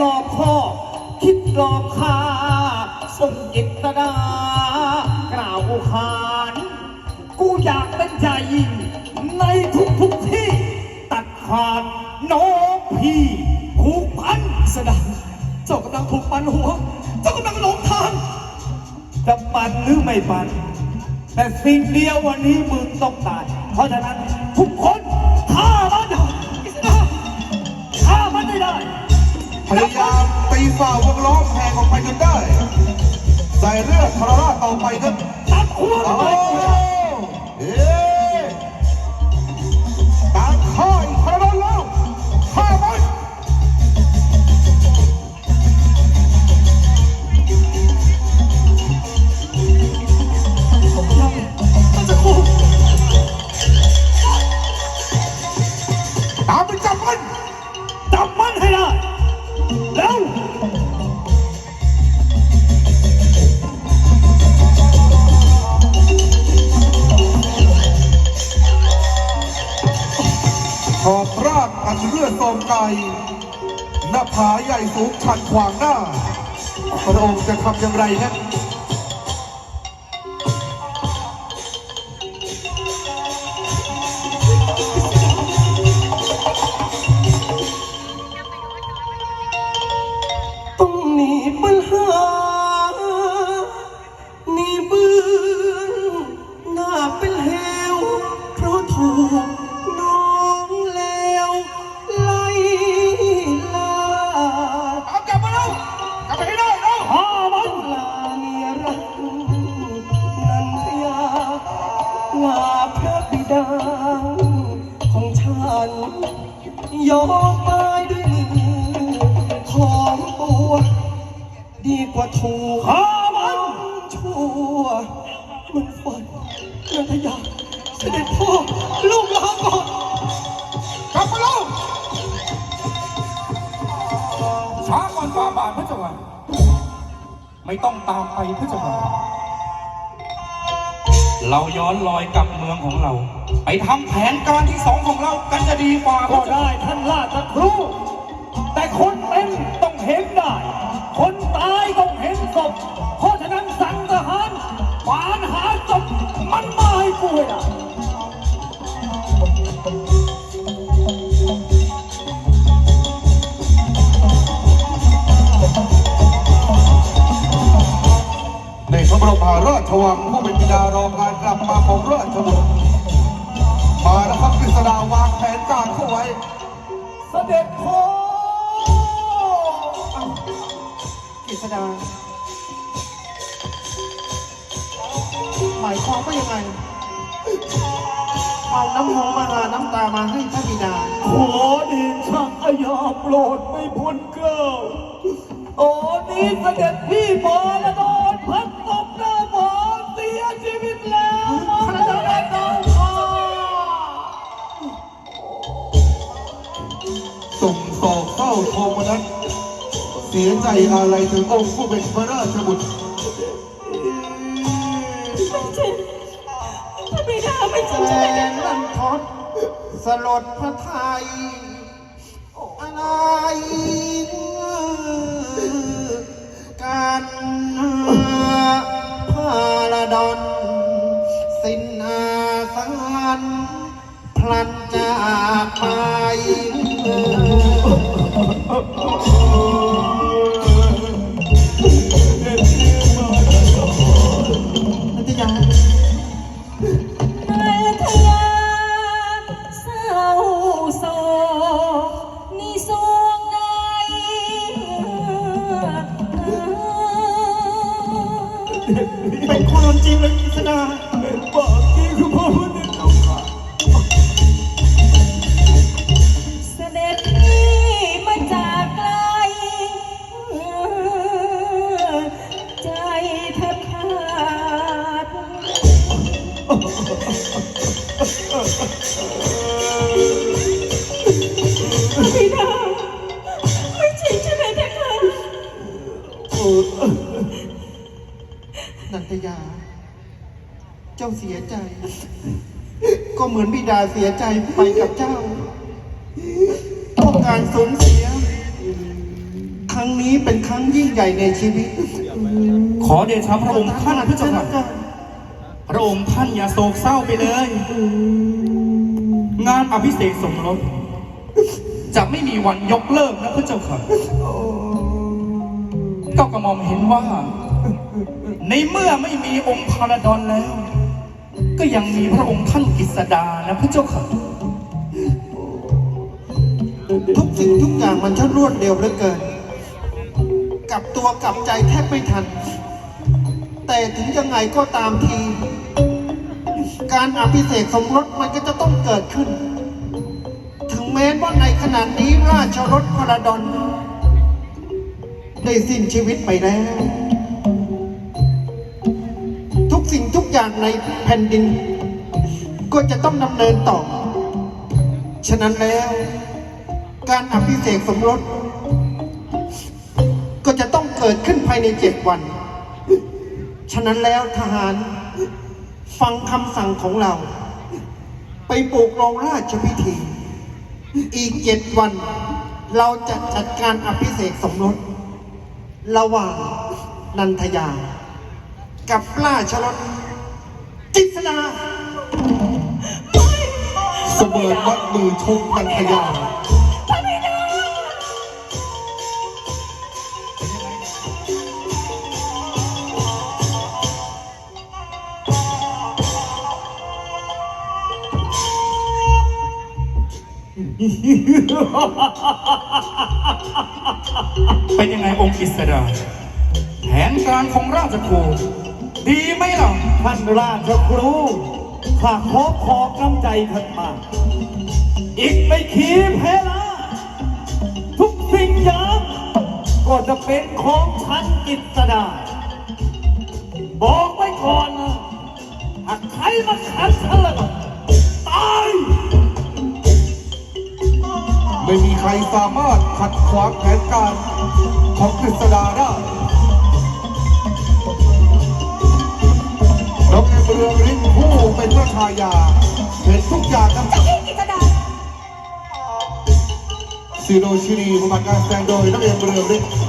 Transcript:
รอบคอบคิดรอบคาทรงจิตดากล่าวขานกูอยากเป็นใหญ่ในทุกทุกที่ตัดขาดน้องพี่ผูกพันสดาเจ้ากำลังถูกปันหัว เจ้ากำลังหลงทางจะปันหรือไม่ปัน แต่สิ่งเดียววันนี้มึงต้องตายเพราะฉะนั้นทุกคน พยายามตีฝ่าวงล้อมแพงออกไปจนได้ ใส่เลือดทรราชต่อไปครับตัดหัวโอ้มันไปเอ๊ตามข้าอีกทรราชแล้วฆ่ามันมันจะคู่ตามไปจับมัน จับมันให้ได้ ล้วขอบร่างอันเลือดตอมไกหน้าผาใหญ่สูงชันขวางหน้า พระองค์จะทำอย่างไรนะ ดีกว่าถูกข้ามัน ชั่ว มันฝันนันทยาเสด็จพ่อลูกลาก่อนกลับมาแล้วช้าก่อนฝ่าบาทพระเจ้าค่ะไม่ต้องตามไปพระเจ้าค่ะเราย้อนรอยกลับเมืองของเรา ไปทำแผนการที่สองของเรากันจะดีกว่าพก็ระเจ้าได้ท่านราชครู ชวังผู้เป็นบิดารอการกลับมาของราชบุตรมาแล้วครับกฤษดาวางแผนการเข้าไว้ เสด็จพ่อกฤษดา หมายความว่ายังไง เอาน้ำหูมาหาน้ำตามาให้พระบิดา ขอเดชะอาญาโปรดไม่พ้นเกล้าตอนนี้เสด็จพี่บอละโดนพัด ต่อเฝ้าโทมนัสเสียใจอะไรถึงองค์ผู้เป็นพระราชบุตรพระบิดาไม่แสใช่นรันทดสลดพระไทย อะไร เศร้าโศกนี่สวงในเป็นคนจริงเลยกฤษดา นันทยา เจ้าเสียใจ ก็เหมือนบิดาเสียใจไปกับเจ้าเพราะการสูญเสีย ครั้งนี้เป็นครั้งยิ่งใหญ่ในชีวิตขอเดชะพระองค์ท่านพระเจ้าค่ะพระองค์ท่านอย่าโศกเศร้าไปเลย งานอภิเษกสมรสจะไม่มีวันยกเลิกนะพระเจ้าค่ะ ก็กระหม่อมเห็นว่า ในเมื่อไม่มีองค์พาราดอนแล้ว ก็ยังมีพระองค์ท่านกฤษดานะพระเจ้าค่ะ ทุกสิ่งทุกอย่างมันช่างรวดเร็วเหลือเกิน กลับตัวกลับใจแทบไม่ทัน แต่ถึงยังไงก็ตามที การอภิเษกสมรสมันก็จะต้องเกิดขึ้น ถึงแม้ว่าในขณะนี้ราชรถพระดอน ได้สิ้นชีวิตไปแล้ว ทุกสิ่งทุกอย่างในแผ่นดิน ก็จะต้องดำเนินต่อ ฉะนั้นแล้ว การอภิเษกสมรส ก็จะต้องเกิดขึ้นภายในเจ็ดวัน ฉะนั้นแล้วทหารฟังคำสั่งของเรา ไปปลูกโรงราชพิธี อีกเจ็ดวัน เราจะจัดการอภิเษกสมรส ระหว่างนันทยา กับราชรถจิตนาเสมอวัดมือชมนันทยา เป็นยังไงองค์กฤษดา แผนการของราชครูดีไหมล่ะท่านราชครูข้าขอขอบน้ำใจท่านมาก อีกไม่ขีเพลาทุกสิ่งอย่างก็จะเป็นของฉันกิตดา บอกไว้ก่อนนะหากใครมาขัดฉันแล้วตาย ไม่มีใครสามารถขัดขวางแผนการของกฤษดาได้น้องเอ็มเรืองฤทธิ์ผู้เป็นพระชายา เห็นทุกอย่างครับจะพี่กิตดาซีโนชินีประมาณการแสดงโดยนักเรียนเรืองฤทธิ์